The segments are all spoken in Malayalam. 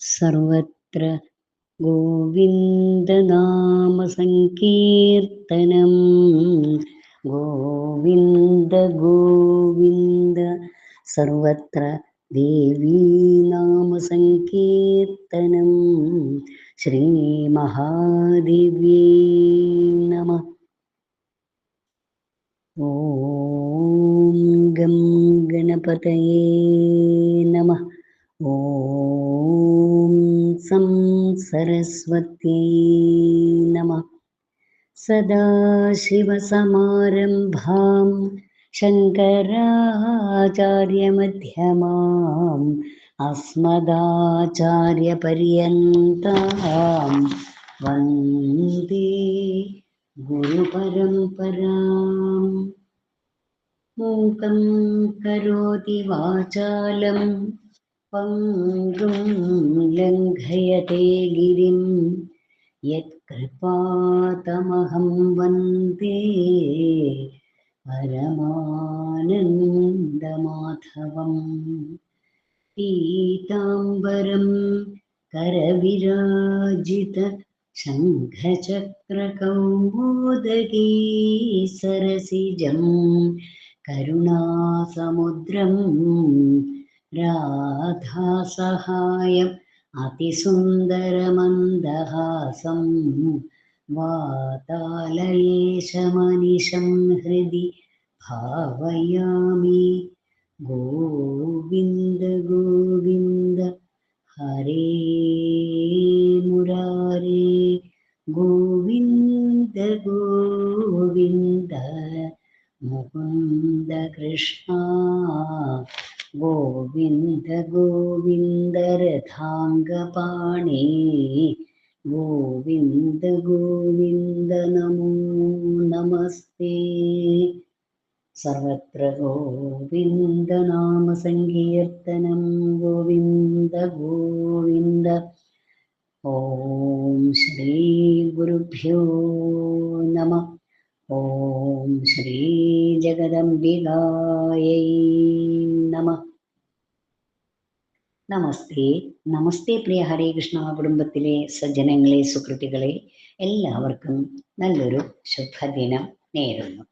सर्वत्र गोविन्दनामसङ्कीर्तनं गोविन्द गोविन्द सर्वत्र देवीनामसङ्कीर्तनं श्रीमहादेव्यै नमः गणपतये नमः। ॐ सं सरस्वत्यै नमः। सदाशिवसमारम्भां शङ्कराचार्यमध्यमाम् अस्मदाचार्यपर्यन्तां वन्दे गुरुपरम्पराम् मूकं करोति वाचालं पङ्गुं लङ्घयते गिरिं। यत्कृपातमहं वन्दे परमानन्दमाधवम्। पीताम्बरं करविराजित शङ्खचक्रकौमोदगी सरसिजं करुणासमुद्रं राधासहायम् अतिसुन्दरमन्दहासं वातालयेशमनिशं हृदि भावयामि गोविन्द गोविन्द हरे मुरारे गोविन्द മുകുന്ദ കൃഷ്ണ ഗോവിന്ദ ഗോവിന്ദരഥാംഗപാണി ഗോവിന്ദ ഗോവിന്ദ നമോ നമസ്തേ. സർവത്ര ഗോവിന്ദ നാമ സങ്കീർത്തനം ഗോവിന്ദ ഗോവിന്ദ. ഓം ശ്രീ ഗുരുഭ്യോ നമ. ॐ ശ്രീജഗദംബികായൈ നമ നമസ്തേ നമസ്തേ പ്രിയ ഹരേ കൃഷ്ണ കുടുംബത്തിലെ സജ്ജനങ്ങളെ സുഹൃത്തുക്കളെ എല്ലാവർക്കും നല്ലൊരു ശുഭദിനം നേരുന്നു.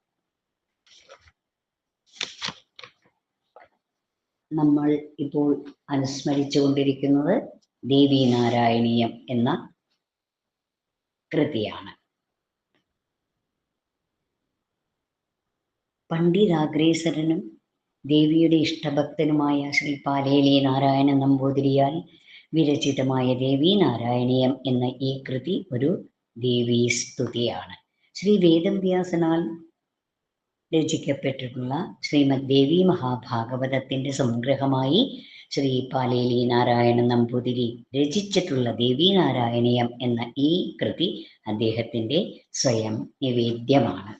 നമ്മൾ ഇപ്പോൾ അനുസ്മരിച്ചു കൊണ്ടിരിക്കുന്നത് ദേവീനാരായണീയം എന്ന കൃതിയാണ്. പണ്ഡിതാഗ്രേസരനും ദേവിയുടെ ഇഷ്ടഭക്തനുമായ ശ്രീ പാലേലി നാരായണൻ നമ്പൂതിരിയാൽ വിരചിതമായ ദേവി നാരായണീയം എന്ന ഈ കൃതി ഒരു ദേവീ സ്തുതിയാണ്. ശ്രീ വേദവ്യാസനാൽ രചിക്കപ്പെട്ടിട്ടുള്ള ശ്രീമദ് ദേവി മഹാഭാഗവതത്തിന്റെ സംഗ്രഹമായി ശ്രീ പാലേലി നാരായണൻ നമ്പൂതിരി രചിച്ചിട്ടുള്ള ദേവി നാരായണീയം എന്ന ഈ കൃതി അദ്ദേഹത്തിന്റെ സ്വയം നിവേദ്യമാണ്.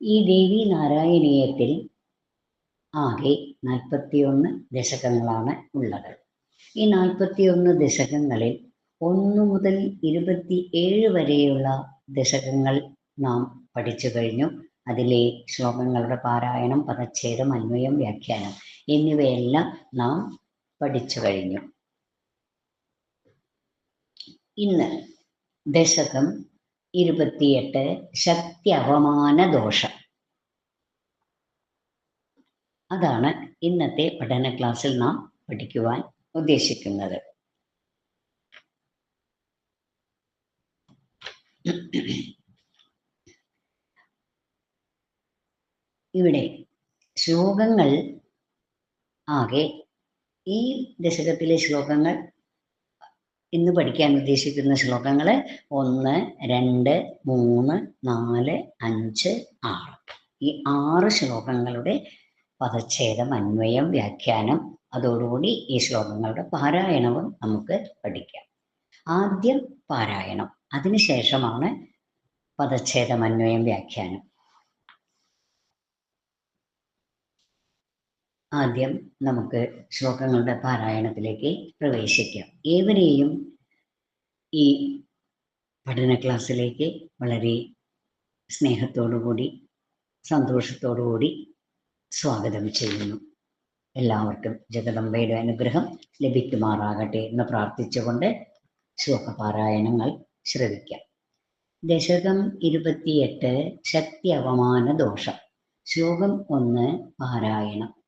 ഈ ദേവി നാരായണീയത്തിൽ ആകെ നാൽപ്പത്തിയൊന്ന് ദശകങ്ങളാണ് ഉള്ളത്. ഈ നാൽപ്പത്തിയൊന്ന് ദശകങ്ങളിൽ ഒന്ന് മുതൽ ഇരുപത്തി ഏഴ് വരെയുള്ള ദശകങ്ങൾ നാം പഠിച്ചു കഴിഞ്ഞു. അതിലെ ശ്ലോകങ്ങളുടെ പാരായണം പദച്ഛേദം അന്വയം വ്യാഖ്യാനം എന്നിവയെല്ലാം നാം പഠിച്ചു കഴിഞ്ഞു. ഇന്ന് ദശകം ഇരുപത്തിയെട്ട് ശക്തി അവമാന ദോഷം അതാണ് ഇന്നത്തെ പഠന ക്ലാസ്സിൽ നാം പഠിക്കുവാൻ ഉദ്ദേശിക്കുന്നത്. ഇവിടെ ശ്ലോകങ്ങൾ ആകെ ഈ ദശകത്തിലെ ശ്ലോകങ്ങൾ ഇന്ന് പഠിക്കാൻ ഉദ്ദേശിക്കുന്ന ശ്ലോകങ്ങൾ ഒന്ന് രണ്ട് മൂന്ന് നാല് അഞ്ച് ആറ്. ഈ ആറ് ശ്ലോകങ്ങളുടെ പദച്ഛേദം അന്വയം വ്യാഖ്യാനം അതോടുകൂടി ഈ ശ്ലോകങ്ങളുടെ പാരായണവും നമുക്ക് പഠിക്കാം. ആദ്യം പാരായണം. അതിനുശേഷമാണ് പദച്ഛേദം അന്വയം വ്യാഖ്യാനം. ആദ്യം നമുക്ക് ശ്ലോകങ്ങളുടെ പാരായണത്തിലേക്ക് പ്രവേശിക്കാം. ഏവരെയും ഈ പഠന ക്ലാസ്സിലേക്ക് വളരെ സ്നേഹത്തോടുകൂടി സന്തോഷത്തോടുകൂടി സ്വാഗതം ചെയ്യുന്നു. എല്ലാവർക്കും ജഗദംബയുടെ അനുഗ്രഹം ലഭിക്കുമാറാകട്ടെ എന്ന് പ്രാർത്ഥിച്ചുകൊണ്ട് ശ്ലോകപാരായണങ്ങൾ ശ്രവിക്കാം. ദശകം ഇരുപത്തിയെട്ട് ശക്തി അവമാന ദോഷം. ശ്ലോകം ഒന്ന് പാരായണം.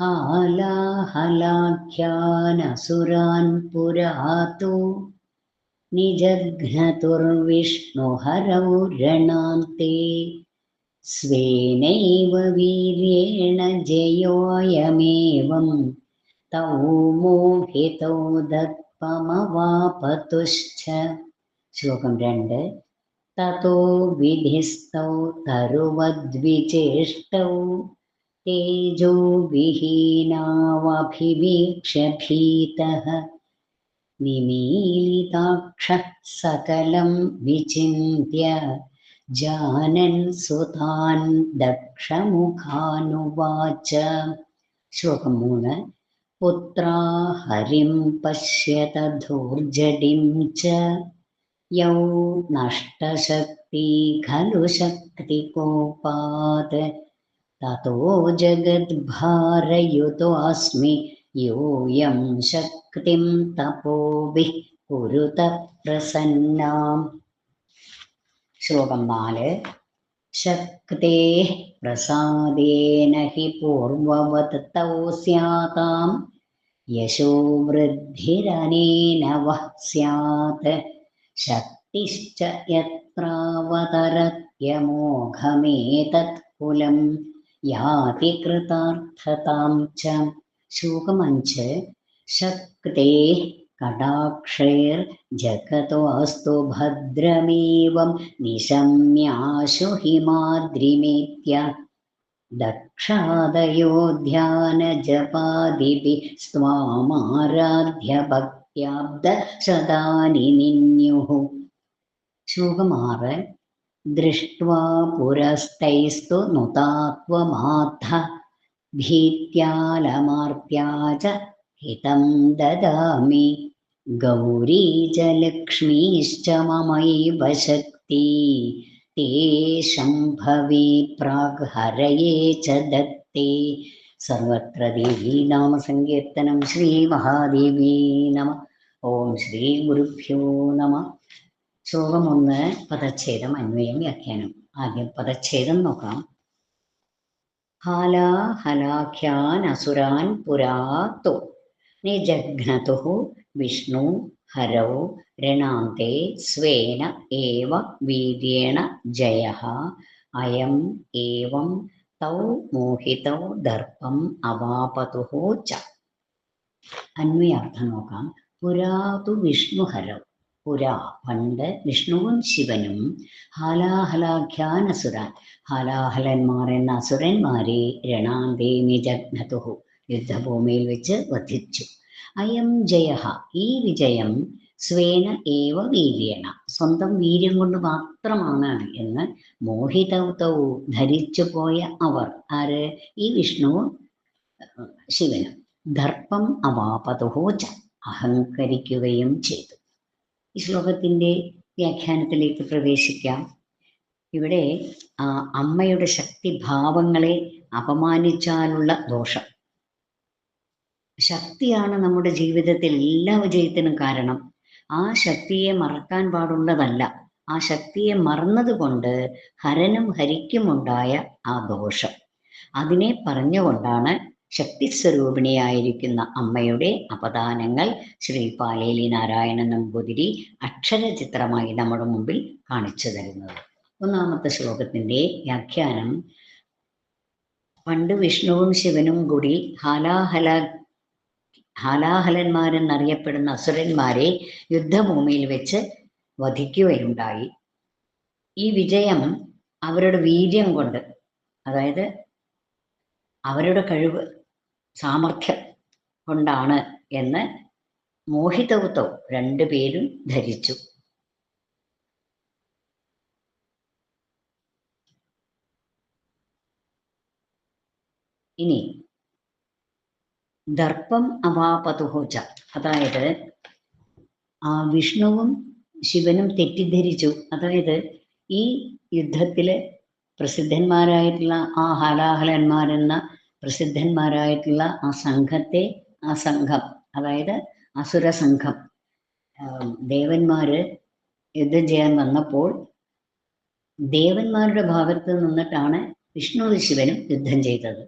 हालाहलाख्यानसुरान् पुरातु निजघ्नतुर्विष्णुहरौ रणान्ते। स्वेनैव वीर्येण जयोऽयमेवं तौ मोहितौ दत्पमवापतुश्च। श्लोकं रण्ड् ततो विधिस्तौ तरुवद्विचेष्टौ। तेजोविहीनावभिवीक्षभीतः निमीलिताक्षः सकलं विचिन्त्य जानन् सुतान् दक्षमुखानुवाच श्वमुन पुत्रा हरिं पश्यत धूर्जडिं च यौ नष्टशक्ति खलु शक्तिकोपात् തതോ ജഗദ്ഭാരയുതോസ്മി. യോയം ശക്തിം തപോഭി കുരുത പ്രസന്നാം. ശ്ലോകം നാല്. ശക്തേ പ്രസാദേന ഹി പൂർവവത് തൗ സ്യാതാം. യശോ വൃദ്ധിരനേന വഃ സ്യാത്. ശക്തിശ്ച യത്രാവതരത്യമോഘമേതത്കുലം. याति कृतार्थतां च शुकमं च शक्तेः कटाक्षैर्जगतो अस्तु भद्रमेवं निशम्याशुहिमाद्रिमेत्य स्वामाराध्यभक्त्याब्दशदानि निन्युः शुकमार दृष्ट्वा पुरस्तैस्तु नुतात्वमाथ। भीत्यालमार्त्या च हितं ददामि। गौरी च लक्ष्मीश्च ममैव शक्ति। ते शम्भवे प्राग्हरये च दत्ते। सर्वत्र देवी नाम सङ्कीर्तनं श्रीमहादेवी नमः। ॐ श्रीगुरुभ्यो नमः। ശ്ലോകം ഒന്ന് പദച്ഛേദം അന്വയം വ്യാഖ്യാനം. ആദ്യം പദച്ഛേദം നോക്കാം. ഹാലാ ഹലാഖ്യാൻ അസുരാൻ പുരാത്തോ നിജഘ്നതു വിഷ്ണു ഹരൗ രണാന്തെ സ്വേന ഏവ വീര്യേണ ജയ. അയം ഏവം തൗ മോഹിതൗ ദർപ്പം അവാപതു ച. അന്വയാർത്ഥം നോക്കാം. പുരാതു വിഷ്ണുഹരൗ പുരാ പണ്ട് വിഷ്ണുവും ശിവനും ഹാലാഹലാഖ്യാൻ അസുരാൻ ഹാലാഹലന്മാർ എന്ന അസുരന്മാരെ രണാന്തേ നിജഗ്നതുഹു യുദ്ധഭൂമിയിൽ വെച്ച് വധിച്ചു. അയം ജയ ഈ വിജയം സ്വേന ഏവ വീര്യണ. സ്വന്തം വീര്യം കൊണ്ട് മാത്രമാണ് എന്ന് മോഹിതൗതവും ധരിച്ചു പോയ അവർ. ആര്? ഈ വിഷ്ണുവും ശിവനും. ദർപ്പം അവാപതുഹോ ച അഹങ്കരിക്കുകയും ചെയ്തു. ഈ ശ്ലോകത്തിന്റെ വ്യാഖ്യാനത്തിലേക്ക് പ്രവേശിക്കാം. ഇവിടെ അമ്മയുടെ ശക്തിഭാവങ്ങളെ അപമാനിച്ചാലുള്ള ദോഷം. ശക്തിയാണ് നമ്മുടെ ജീവിതത്തിൽ എല്ലാ വിജയത്തിനും കാരണം. ആ ശക്തിയെ മറക്കാൻ പാടുള്ളതല്ല. ആ ശക്തിയെ മറന്നതുകൊണ്ട് ഹരനും ഹരിക്കുമുണ്ടായ ആ ദോഷം. അതിനെ പറഞ്ഞുകൊണ്ടാണ് ശക്തി സ്വരൂപിണിയായിരിക്കുന്ന അമ്മയുടെ അപദാനങ്ങൾ ശ്രീ പാലേലി നാരായണ നമ്പൂതിരി അക്ഷരചിത്രമായി നമ്മുടെ മുമ്പിൽ കാണിച്ചു തരുന്നത്. ഒന്നാമത്തെ ശ്ലോകത്തിന്റെ വ്യാഖ്യാനം. പണ്ട് വിഷ്ണുവും ശിവനും കൂടി ഹാലാഹല ഹാലാഹലന്മാരെന്നറിയപ്പെടുന്ന അസുരന്മാരെ യുദ്ധഭൂമിയിൽ വെച്ച് വധിക്കുകയുണ്ടായി. ഈ വിജയം അവരുടെ വീര്യം കൊണ്ട് അതായത് അവരുടെ കഴിവ് സാമർഥ്യം കൊണ്ടാണ് എന്ന് മോഹിതവുത്തോ രണ്ടുപേരും ധരിച്ചു. ഇനി ദർപ്പം അവാപതുഹോച്ച അതായത് ആ വിഷ്ണുവും ശിവനും തെറ്റിദ്ധരിച്ചു. അതായത് ഈ യുദ്ധത്തിൽ പ്രസിദ്ധന്മാരായിട്ടുള്ള ആ ഹാലാഹലന്മാരെന്ന പ്രസിദ്ധന്മാരായിട്ടുള്ള ആ സംഘത്തെ ആ സംഘം അതായത് അസുര സംഘം ദേവന്മാര് യുദ്ധം ചെയ്യാൻ വന്നപ്പോൾ ദേവന്മാരുടെ ഭാഗത്ത് നിന്നിട്ടാണ് വിഷ്ണു ശിവനും യുദ്ധം ചെയ്തത്.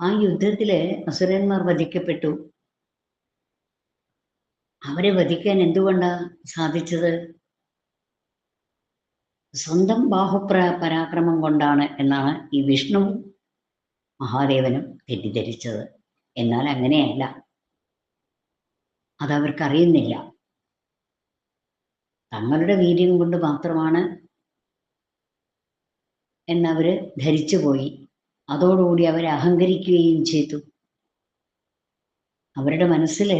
ആ യുദ്ധത്തിൽ അസുരന്മാർ വധിക്കപ്പെട്ടു. അവരെ വധിക്കാൻ എന്തുകൊണ്ടാ സാധിച്ചത്? സ്വന്തം ബാഹുപ്ര പരാക്രമം കൊണ്ടാണ് എന്നാണ് ഈ വിഷ്ണുവും മഹാദേവനും തെറ്റിദ്ധരിച്ചത്. എന്നാൽ അങ്ങനെയല്ല. അതവർക്കറിയുന്നില്ല. തങ്ങളുടെ വീര്യം കൊണ്ട് മാത്രമാണ് എന്നവര് ധരിച്ചുപോയി. അതോടുകൂടി അവർ അഹങ്കരിക്കുകയും ചെയ്തു. അവരുടെ മനസ്സിൽ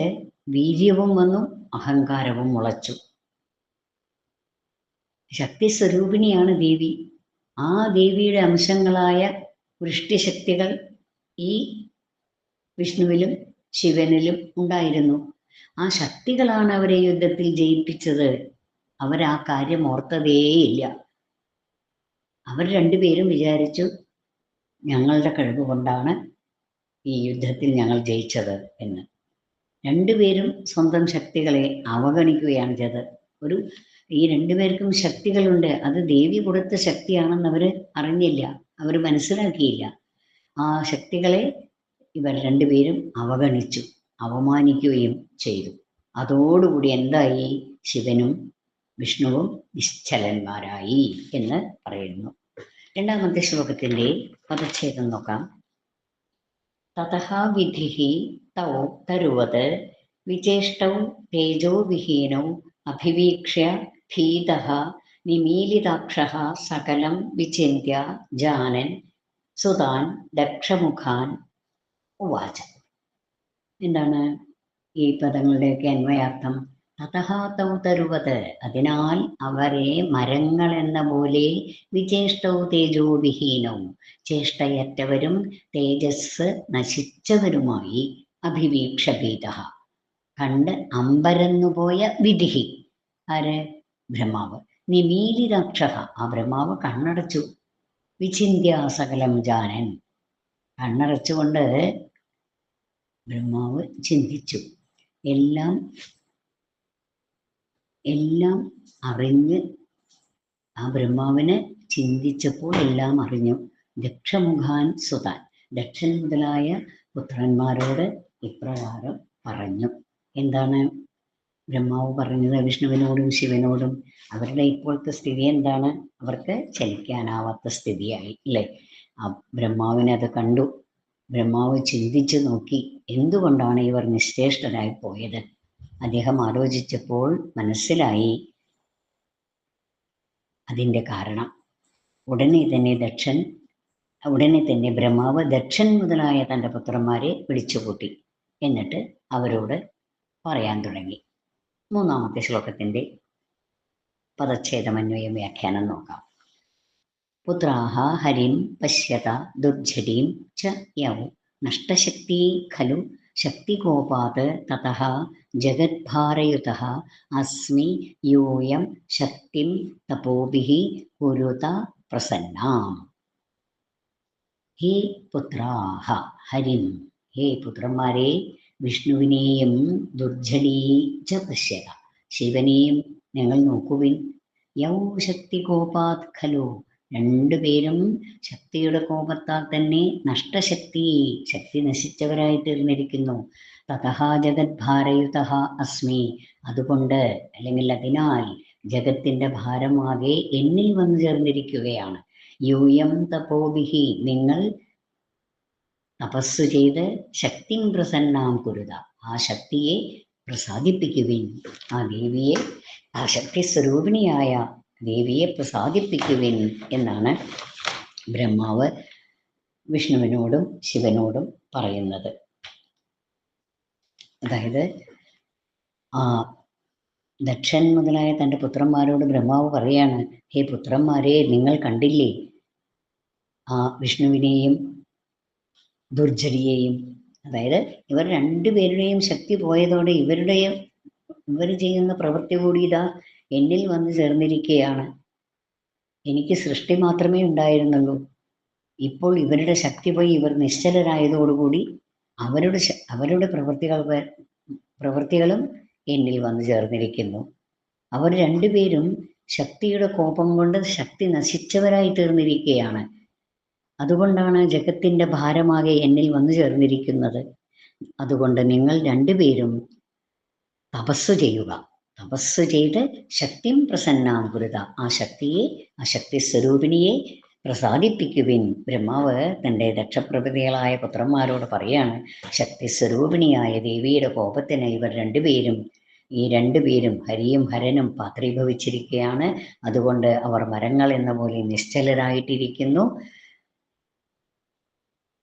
വീര്യവും വന്നു അഹങ്കാരവും മുളച്ചു. ശക്തി സ്വരൂപിണിയാണ് ദേവി. ആ ദേവിയുടെ അംശങ്ങളായ വൃഷ്ടിശക്തികൾ ഈ വിഷ്ണുവിലും ശിവനിലും ഉണ്ടായിരുന്നു. ആ ശക്തികളാണ് അവരെ യുദ്ധത്തിൽ ജയിപ്പിച്ചത്. അവർ ആ കാര്യം ഓർത്തതേയില്ല. അവർ രണ്ടുപേരും വിചാരിച്ചു ഞങ്ങളുടെ കഴിവ് കൊണ്ടാണ് ഈ യുദ്ധത്തിൽ ഞങ്ങൾ ജയിച്ചത് എന്ന്. രണ്ടുപേരും സ്വന്തം ശക്തികളെ അവഗണിക്കുകയാണ് ചെയ്തത്. ഒരു ഈ രണ്ടുപേർക്കും ശക്തികളുണ്ട്. അത് ദേവി കൊടുത്ത ശക്തിയാണെന്ന് അവർ അറിഞ്ഞില്ല. അവർ മനസ്സിലാക്കിയില്ല. ആ ശക്തികളെ ഇവർ രണ്ടുപേരും അവഗണിച്ചു അവമാനിക്കുകയും ചെയ്തു. അതോടുകൂടി എന്തായി? ശിവനും വിഷ്ണുവും നിശ്ചലന്മാരായി എന്ന് പറയുന്നു. രണ്ടാമത്തെ ശ്ലോകത്തിന്റെ പദച്ഛേദം നോക്കാം. തഥാവിധി വിധി തൗ തരുവത് വിചേഷ്ടൗ തേജോവിഹീനൗ അഭിവീക്ഷ്യ ഭീതഃ നിമീലിതാക്ഷഃ സകലം വിചിന്യ ജാനൻ സുതാൻ ദക്ഷമുഖാൻ ഉവാച. എന്താണ് ഈ പദങ്ങളുടെയൊക്കെ അന്വയാർത്ഥം? തഥാതൗ തരുവത്. അതിനാൽ അവരെ മരങ്ങൾ എന്ന പോലെ വിചേഷ്ടവും തേജോവിഹീനവും ചേഷ്ടയറ്റവരും തേജസ് നശിച്ചവരുമായി അഭിവീക്ഷഭീത കണ്ട് അമ്പരന്നുപോയ വിധിഹി. ആര്? ബ്രഹ്മാവ്. നിമീലിതാക്ഷ ആ ബ്രഹ്മാവ് കണ്ണടച്ചു. വിചിന്യ സകലം ജാനൻ. കണ്ണടച്ചുകൊണ്ട് ബ്രഹ്മാവ് ചിന്തിച്ചു. എല്ലാം എല്ലാം അറിഞ്ഞ് ആ ബ്രഹ്മാവിന് ചിന്തിച്ചപ്പോൾ എല്ലാം അറിഞ്ഞു. ദക്ഷമുഖാൻ സുതാൻ. ദക്ഷൻ മുതലായ പുത്രന്മാരോട് ഇപ്രകാരം പറഞ്ഞു. എന്താണ്? ബ്രഹ്മാവ് പറഞ്ഞത് വിഷ്ണുവിനോടും ശിവനോടും അവരുടെ ഇപ്പോഴത്തെ സ്ഥിതി എന്താണ്? അവർക്ക് ചലിക്കാനാവാത്ത സ്ഥിതിയായി അല്ലേ? ആ ബ്രഹ്മാവിനെ അത് കണ്ടു. ബ്രഹ്മാവ് ചിന്തിച്ചു നോക്കി എന്തുകൊണ്ടാണ് ഇവർ നിശ്ചേഷ്ടരായി പോയത്? അദ്ദേഹം ആലോചിച്ചപ്പോൾ മനസ്സിലായി അതിന്റെ കാരണം. ഉടനെ തന്നെ ദക്ഷൻ ഉടനെ തന്നെ ബ്രഹ്മാവ് ദക്ഷൻ മുതലായ തന്റെ പുത്രന്മാരെ വിളിച്ചുകൂട്ടി എന്നിട്ട് അവരോട് പറയാൻ തുടങ്ങി. മൂന്നാമത്തെ ശ്ലോകത്തിന്റെ പദച്ഛേദമന്വയം വ്യാഖ്യാനം നോക്കാം. പുത്രാഹ ഹരിം പശ്യത ദുർജടീം ച യൗ. നഷ്ടശക്തി ഖലു ശക്തികോപാത് തതഃ ജഗദ്ഭാരയുതഃ അസ്മി യൂയം ശക്തിം തപോഭി കുരുത പ്രസന്നാം. ഹേ പുത്രാഹ ഹരിം. ഹേ പുത്രന്മാരെ വിഷ്ണുവിനെയും ദുർജടീ ച പശ്യത. ശിവനെയും ഞങ്ങൾ നോക്കുവിൻ. യൗ ശക്തി കോപാത് ഖലു. രണ്ടുപേരും ശക്തിയുടെ കോപത്താൽ തന്നെ നഷ്ടശക്തി ശക്തി നശിച്ചവരായി തീർന്നിരിക്കുന്നു തഥ ജഗത് ഭാരയുത അസ്മി. അതുകൊണ്ട് അല്ലെങ്കിൽ അതിനാൽ ജഗത്തിന്റെ ഭാരമാകെ എന്നിൽ വന്നു ചേർന്നിരിക്കുകയാണ്. യൂയം തപോവിഹി നിങ്ങൾ തപസ്സു ചെയ്ത് ശക്തി പ്രസന്നാം കുരുത. ആ ശക്തിയെ പ്രസാദിപ്പിക്കുവിൻ. ആ ദേവിയെ ആ ശക്തി സ്വരൂപിണിയായ ദേവിയെ പ്രസാദിപ്പിക്കുവിൻ എന്നാണ് ബ്രഹ്മാവ് വിഷ്ണുവിനോടും ശിവനോടും പറയുന്നത്. അതായത് ആ ദക്ഷൻ മുതലായ തന്റെ പുത്രന്മാരോട് ബ്രഹ്മാവ് പറയാണ് ഹേ പുത്രന്മാരെ നിങ്ങൾ കണ്ടില്ലേ? ആ വിഷ്ണുവിനെയും ദുർജരിയെയും അതായത് ഇവർ രണ്ടുപേരുടെയും ശക്തി പോയതോടെ ഇവരുടെയും ഇവർ ചെയ്യുന്ന പ്രവൃത്തി കൂടി ഇതാ എന്നിൽ വന്നു ചേർന്നിരിക്കുകയാണ്. എനിക്ക് സൃഷ്ടി മാത്രമേ ഉണ്ടായിരുന്നുള്ളൂ. ഇപ്പോൾ ഇവരുടെ ശക്തി പോയി ഇവർ നിശ്ചലരായതോടുകൂടി അവരുടെ അവരുടെ പ്രവൃത്തികൾ പ്രവൃത്തികളും എന്നിൽ വന്നു ചേർന്നിരിക്കുന്നു. അവർ രണ്ടുപേരും ശക്തിയുടെ കോപം കൊണ്ട് ശക്തി നശിച്ചവരായി തീർന്നിരിക്കുകയാണ്. അതുകൊണ്ടാണ് ജഗത്തിന്റെ ഭാരമാകെ എന്നിൽ വന്നു ചേർന്നിരിക്കുന്നത്. അതുകൊണ്ട് നിങ്ങൾ രണ്ടുപേരും തപസ് ചെയ്യുക. തപസ് ചെയ്ത് ശക്തിം പ്രസന്നാമൃത ആ ശക്തിയെ ആ ശക്തി സ്വരൂപിണിയെ പ്രസാദിപ്പിക്കുവിൻ. ബ്രഹ്മാവ് തന്റെ ദക്ഷപ്രഭൃതികളായ പുത്രന്മാരോട് പറയാണ് ശക്തി സ്വരൂപിണിയായ ദേവിയുടെ കോപത്തിന് ഇവർ രണ്ടുപേരും ഈ രണ്ടുപേരും ഹരിയും ഹരനും പാത്രീഭവിച്ചിരിക്കുകയാണ് അതുകൊണ്ട് അവർ മരങ്ങൾ എന്ന പോലെ നിശ്ചലരായിട്ടിരിക്കുന്നു.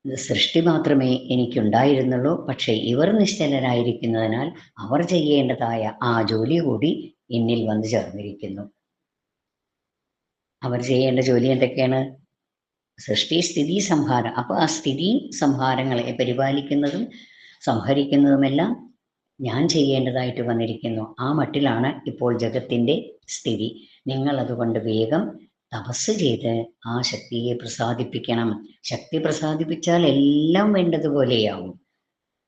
സൃഷ്ടി മാത്രമേ എനിക്കുണ്ടായിരുന്നുള്ളൂ. പക്ഷേ ഇവർ നിശ്ചലരായിരിക്കുന്നതിനാൽ അവർ ചെയ്യേണ്ടതായ ആ ജോലി കൂടി എന്നിൽ വന്നു ചേർന്നിരിക്കുന്നു. അവർ ചെയ്യേണ്ട ജോലി എന്തൊക്കെയാണ്? സൃഷ്ടി സ്ഥിതി സംഹാരം. അപ്പൊ ആ സ്ഥിതി സംഹാരങ്ങളെ പരിപാലിക്കുന്നതും സംഹരിക്കുന്നതുമെല്ലാം ഞാൻ ചെയ്യേണ്ടതായിട്ട് വന്നിരിക്കുന്നു. ആ മട്ടിലാണ് ഇപ്പോൾ ജഗത്തിന്റെ സ്ഥിതി. നിങ്ങൾ അതുകൊണ്ട് വേഗം തപസ് ചെയ്ത് ആ ശക്തിയെ പ്രസാദിപ്പിക്കണം. ശക്തി പ്രസാദിപ്പിച്ചാൽ എല്ലാം വേണ്ടതുപോലെയാവും.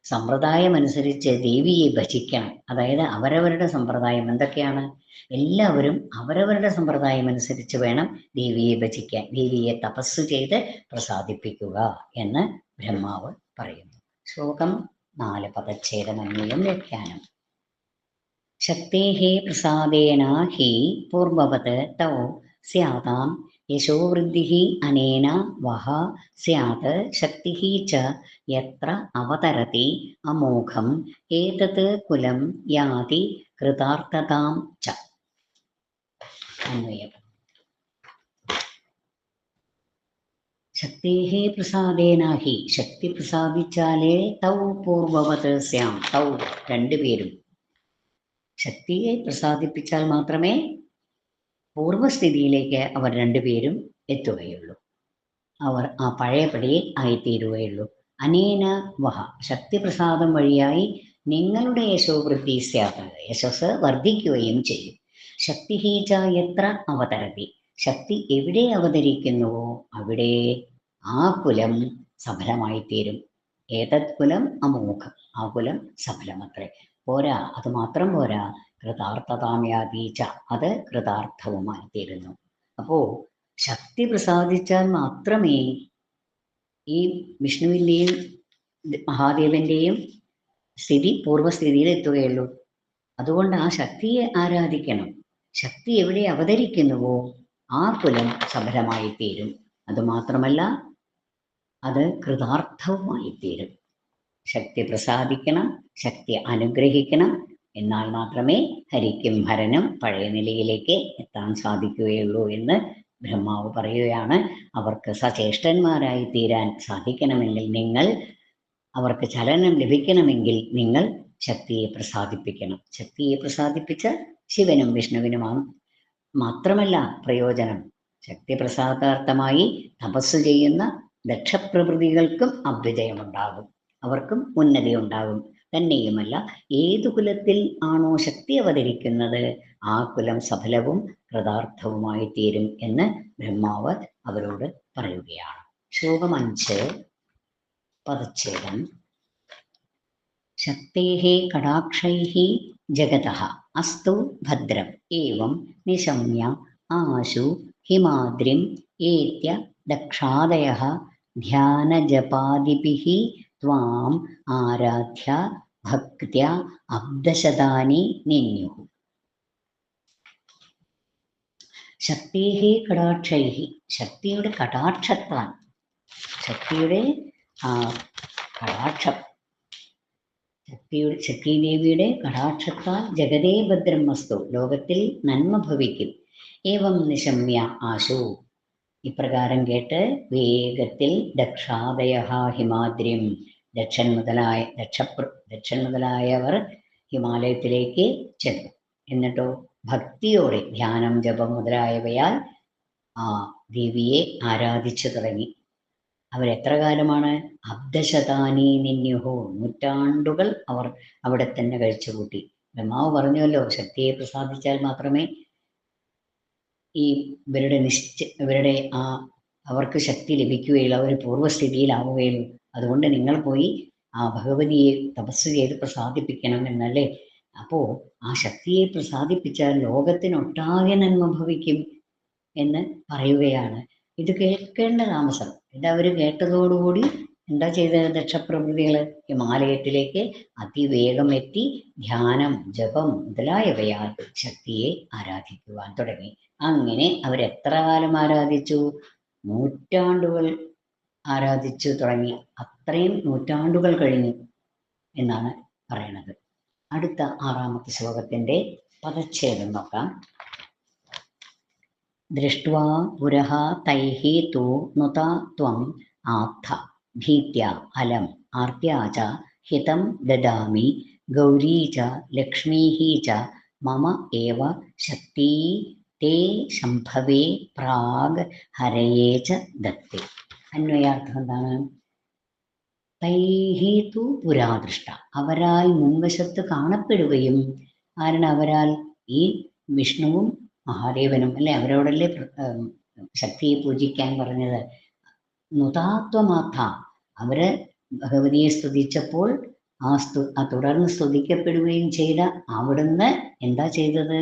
സമ്പ്രദായം അനുസരിച്ച് ദേവിയെ ഭജിക്കണം. അതായത് അവരവരുടെ സമ്പ്രദായം എന്തൊക്കെയാണ്? എല്ലാവരും അവരവരുടെ സമ്പ്രദായം അനുസരിച്ച് വേണം ദേവിയെ ഭജിക്കാൻ. ദേവിയെ തപസ് ചെയ്ത് പ്രസാദിപ്പിക്കുക എന്ന് ബ്രഹ്മാവ് പറയുന്നു. ശ്ലോകം നാല് പദച്ഛേദമന്വയം വ്യാഖ്യാനം. ശക്തേः പ്രസാദേന ഹി പൂർവവത് തൗ സ്യാതാം. യശോവൃദ്ധി അനേന വഹ. സ്യാത് ശക്തി च യത്ര അവതരതി. അമോഘം. ഏതത് കുലം യാതി കൃതാർത്ഥതാം ച. അന്വയം. ശക്തേः പ്രസാദേന ഹി ശക്തി പ്രസാദിച്ചാലേ തൗ പൂർവവത് സ്യാം തൗ. രണ്ടുപേരും ശക്തിയെ പ്രസാദിപ്പിച്ചാൽ മാത്രമേ പൂർവസ്ഥിതിയിലേക്ക് അവർ രണ്ടുപേരും എത്തുകയുള്ളൂ. അവർ ആ പഴയപടിയിൽ ആയിത്തീരുകയുള്ളൂ. അനേന വഹ. ശക്തിപ്രസാദം വഴിയായി നിങ്ങളുടെ യശോവൃദ്ധി സ്യാത് യശസ് വർദ്ധിക്കുകയും ചെയ്യും. ശക്തി ഹീച്ച എത്ര അവതരതി. ശക്തി എവിടെ അവതരിക്കുന്നുവോ അവിടെ ആ കുലം സഫലമായി തീരും ഏതത് കുലം? അമോഘം. ആ കുലം സഫലമത്രേ. പോരാ. അത് മാത്രം പോരാ. കൃതാർത്ഥതാമ്യാതീച്ച അത് കൃതാർത്ഥവുമായി തീരുന്നു അപ്പോ ശക്തി പ്രസാദിച്ചാൽ മാത്രമേ ഈ വിഷ്ണുവിന്റെയും മഹാദേവന്റെയും സ്ഥിതി പൂർവസ്ഥിതിയിൽ എത്തുകയുള്ളൂ. അതുകൊണ്ട് ആ ശക്തിയെ ആരാധിക്കണം. ശക്തി എവിടെ അവതരിക്കുന്നുവോ ആ കുലം സഫലമായി തീരും അതുമാത്രമല്ല അത് കൃതാർത്ഥവുമായി തീരും ശക്തി പ്രസാദിക്കണം ശക്തി അനുഗ്രഹിക്കണം എന്നാൽ മാത്രമേ ഹരിക്കും ഹരനും പഴയ നിലയിലേക്ക് എത്താൻ സാധിക്കുകയുള്ളൂ എന്ന് ബ്രഹ്മാവ് പറയുകയാണ്. അവർക്ക് സചേഷ്ടന്മാരായി തീരാൻ സാധിക്കണമെങ്കിൽ നിങ്ങൾ അവർക്ക് ചലനം ലഭിക്കണമെങ്കിൽ നിങ്ങൾ ശക്തിയെ പ്രസാദിപ്പിക്കണം. ശക്തിയെ പ്രസാദിപ്പിച്ച ശിവനും വിഷ്ണുവിനുമാണ് മാത്രമല്ല പ്രയോജനം. ശക്തി പ്രസാദാർത്ഥമായി തപസ് ചെയ്യുന്ന ദക്ഷപ്രവൃത്തികൾക്കും അഭ്യുദയമുണ്ടാകും അവർക്കും ഉന്നതി ഉണ്ടാകും. തന്നെയുമല്ല. ഏതു കുലത്തിൽ ആണോ ശക്തി അവതരിക്കുന്നത് ആ കുലം സഫലവും കൃതാർത്ഥവുമായി തീരും എന്ന് ബ്രഹ്മാവ് അവരോട് പറയുകയാണ്. ശ്ലോകം അഞ്ച് പദച്ഛേദം. ശക്തേഹി കടാക്ഷൈഹി ജഗത അസ്തു ഭദ്രം ഏവം നിശമ്യ ആശു ഹിമാദ്രിം ഏത്യ ദക്ഷാദയ ധ്യാനജപാദിഭിः ത്വാം ആരാധ്യ ഭക്ത്യ അബ്ദശതാനി നിന്യു ശക്തിഹി കടാക്ഷൈഹി ശക്തിയുടെ കടാക്ഷത്താൽ ശക്തിയുടെ കടാക്ഷം ശക്തിയുടെ ശക്തിദേവിയുടെ കടാക്ഷത്താൽ ജഗതേ ഭദ്രം വസ്തു ലോകത്തിൽ നന്മ ഭവിക്കും. ഏവം നിശമ്യ ആശു. ഇപ്രകാരം കേട്ട് വേഗത്തിൽ ദക്ഷാദയ ഹിമാദ്രിം ദക്ഷൻ മുതലായ ദക്ഷപ്ര ദക്ഷൻ മുതലായവർ ഹിമാലയത്തിലേക്ക് ചെന്നു. എന്നിട്ടോ ഭക്തിയോടെ ധ്യാനം ജപം മുതലായവയാൽ ആ ദേവിയെ ആരാധിച്ചു തുടങ്ങി. അവരെത്ര കാലമാണ്? അബ്ദശതാനി നിന്യുഹോ നൂറ്റാണ്ടുകൾ അവർ അവിടെ തന്നെ കഴിച്ചു കൂട്ടി ബ്രഹ്മാവ് പറഞ്ഞുവല്ലോ ശക്തിയെ പ്രസാദിച്ചാൽ മാത്രമേ ഈ ഇവരുടെ നിശ്ച ഇവരുടെ ആ അവർക്ക് ശക്തി ലഭിക്കുകയുള്ളൂ അവർ പൂർവസ്ഥിതിയിലാവുകയുള്ളൂ അതുകൊണ്ട് നിങ്ങൾ പോയി ആ ഭഗവതിയെ തപസ് ചെയ്ത് പ്രസാദിപ്പിക്കണം എന്നല്ലേ? അപ്പോൾ ആ ശക്തിയെ പ്രസാദിപ്പിച്ചാൽ ലോകത്തിനൊട്ടാകെ നന്മ ഭവിക്കും എന്ന് പറയുകയാണ്. ഇത് കേൾക്കേണ്ട താമസം. ഇത് അവർ കേട്ടതോടുകൂടി എന്താ ചെയ്ത ദക്ഷപ്രകൃതികൾ ഹിമാലയത്തിലേക്ക് അതിവേഗം എത്തി ധ്യാനം ജപം മുതലായവയാൽ ശക്തിയെ ആരാധിക്കുവാൻ തുടങ്ങി. അങ്ങനെ അവരെത്ര കാലം ആരാധിച്ചു? നൂറ്റാണ്ടുകൾ ആരാധിച്ചു തുടങ്ങി. അത്രയും നൂറ്റാണ്ടുകൾ കഴിഞ്ഞു എന്നാണ് പറയണത്. അടുത്ത ആറാമത്തെ ശ്ലോകത്തിന്റെ പദച്ഛേദം നോക്കാം. ദൃഷ്ട്വാ പുരഹ തൈഹി തൂ നുതാ ത്വം ആത്ഥ ഭീത്യ അലം ആർത്യാച ഹിതം ദദാമി ഗൗരീ ച ലക്ഷ്മീः ച മമ ഏവ ശക്തി തേ ശംഭവേ പ്രാഗ് ഹരയേ ച ദത്തേ. അന്വയാർത്ഥം എന്താണ് തൈഹി തു പുരാദൃഷ്ട. അവരാൽ മുൻവശത്ത് കാണപ്പെടുകയും കാരണം അവരാൽ? ഈ വിഷ്ണുവും മഹാദേവനും അല്ലെ? അവരോടല്ലേ ശക്തിയെ പൂജിക്കാൻ പറഞ്ഞത്. നുതാത്വമാഥ അവർ ഭഗവതിയെ സ്തുതിച്ചപ്പോൾ ആ സ്തു ആ തുടർന്ന് സ്തുതിക്കപ്പെടുകയും ചെയ്ത അവിടുന്ന് എന്താ ചെയ്തത്?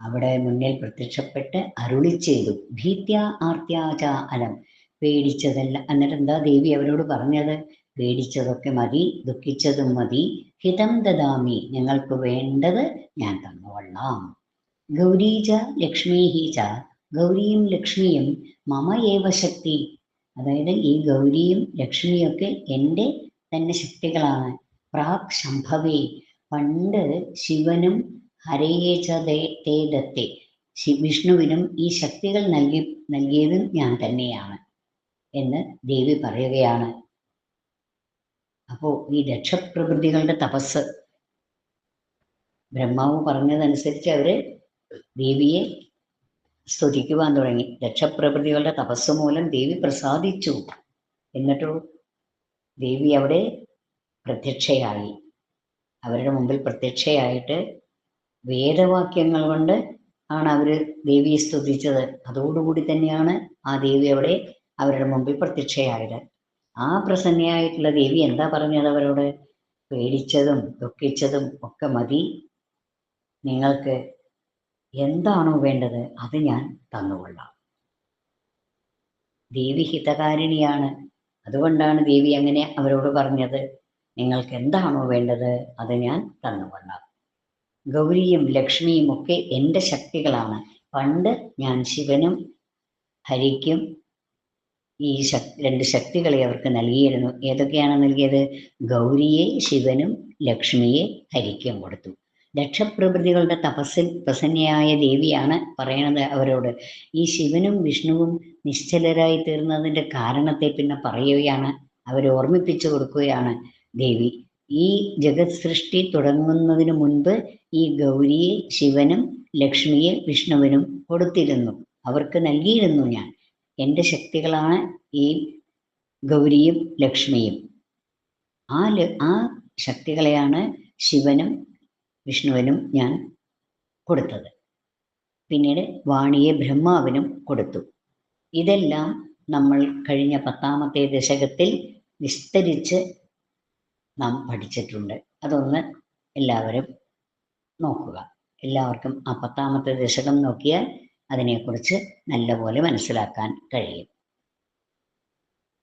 അവിടെ മുന്നിൽ പ്രത്യക്ഷപ്പെട്ട് അരുളി ചെയ്തു. ഭീത്യ ആർത്യാച അലം പേടിച്ചതല്ല. എന്നിട്ട് എന്താ ദേവി അവരോട് പറഞ്ഞത്? പേടിച്ചതൊക്കെ മതി ദുഃഖിച്ചതും മതി. ഹിതം ദദാമി ഞങ്ങൾക്ക് വേണ്ടത് ഞാൻ തന്നുകൊള്ളാം ഗൗരീച ലക്ഷ്മീഹി ച. ഗൗരിയും ലക്ഷ്മിയും മമ ഏവ ശക്തി? അതായത് ഈ ഗൗരിയും ലക്ഷ്മിയൊക്കെ എന്റെ തന്നെ ശക്തികളാണ്. പ്രാക് ശംഭവേ. പണ്ട് ശിവനും ഹരയേ ച ദേ- തേ ദത്തെ. വിഷ്ണുവിനും ഈ ശക്തികൾ നൽകി നൽകിയതും ഞാൻ തന്നെയാണ്. എന്ന് ദേവി പറയുകയാണ്. അപ്പോൾ ഈ രക്ഷപ്രകൃതികളുടെ തപസ്. ബ്രഹ്മാവ് പറഞ്ഞതനുസരിച്ച് അവർ ദേവിയെ സ്തുതിക്കുവാൻ തുടങ്ങി. രക്ഷപ്രകൃതികളുടെ തപസ് മൂലം ദേവി പ്രസാദിച്ചു. എന്നിട്ടോ ദേവി അവിടെ പ്രത്യക്ഷയായി. അവരുടെ മുമ്പിൽ പ്രത്യക്ഷയായിട്ട് വേദവാക്യങ്ങൾ കൊണ്ട് ആണ് അവർ ദേവിയെ സ്തുതിച്ചത്. അതോടുകൂടി തന്നെയാണ് ആ ദേവി അവിടെ അവരുടെ മുമ്പിൽ പ്രത്യക്ഷയായത് ആ പ്രസന്നയായിട്ടുള്ള ദേവി എന്താ പറഞ്ഞത് അവരോട്? പേടിച്ചതും ദുഃഖിച്ചതും ഒക്കെ മതി. നിങ്ങൾക്ക് എന്താണോ വേണ്ടത് അത് ഞാൻ തന്നുകൊള്ളാം. ദേവി ഹിതകാരിണിയാണ്. അതുകൊണ്ടാണ് ദേവി അങ്ങനെ അവരോട് പറഞ്ഞത്. നിങ്ങൾക്ക് എന്താണോ വേണ്ടത് അത് ഞാൻ തന്നുകൊള്ളാം. ഗൗരിയും ലക്ഷ്മിയും ഒക്കെ എന്റെ ശക്തികളാണ്. പണ്ട് ഞാൻ ശിവനും ഹരിക്കും ഈ ശക് രണ്ട് ശക്തികളെ അവർക്ക് നൽകിയിരുന്നു. ഏതൊക്കെയാണ് നൽകിയത്? ഗൗരിയെ ശിവനും ലക്ഷ്മിയെ ഹരിക്കും കൊടുത്തു. ദക്ഷപ്രകൃതികളുടെ തപസ്സിൽ പ്രസന്നയായ ദേവിയാണ് പറയണത് അവരോട്. ഈ ശിവനും വിഷ്ണുവും നിശ്ചലരായി തീർന്നതിന്റെ കാരണത്തെ പിന്നെ പറയുകയാണ് അവരെ ഓർമ്മിപ്പിച്ചു കൊടുക്കുകയാണ് ദേവി. ഈ ജഗത് സൃഷ്ടി തുടങ്ങുന്നതിന് മുൻപ് ഈ ഗൗരിയെ ശിവനും ലക്ഷ്മിയെ വിഷ്ണുവിനും കൊടുത്തിരുന്നു. അവർക്ക് നൽകിയിരുന്നു ഞാൻ. എന്റെ ശക്തികളാണ് ഈ ഗൗരിയും ലക്ഷ്മിയും. ആ ആ ശക്തികളെയാണ് ശിവനും വിഷ്ണുവിനും ഞാൻ കൊടുത്തത്. പിന്നീട് വാണിയെ ബ്രഹ്മാവിനും കൊടുത്തു. ഇതെല്ലാം നമ്മൾ കഴിഞ്ഞ പത്താമത്തെ ദശകത്തിൽ വിസ്തരിച്ച് നാം പഠിച്ചിട്ടുണ്ട്. അതൊന്ന് എല്ലാവരും നോക്കുക. എല്ലാവർക്കും ആ പത്താമത്തെ ദശകം നോക്കിയാൽ അതിനെക്കുറിച്ച് നല്ലപോലെ മനസ്സിലാക്കാൻ കഴിയും.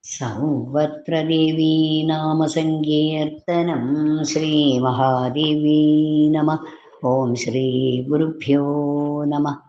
സർവത്ര ദേവീ നാമസങ്കീർത്തനം ശ്രീ മഹാദേവീ നമ. ഓം ശ്രീ ഗുരുഭ്യോ നമ.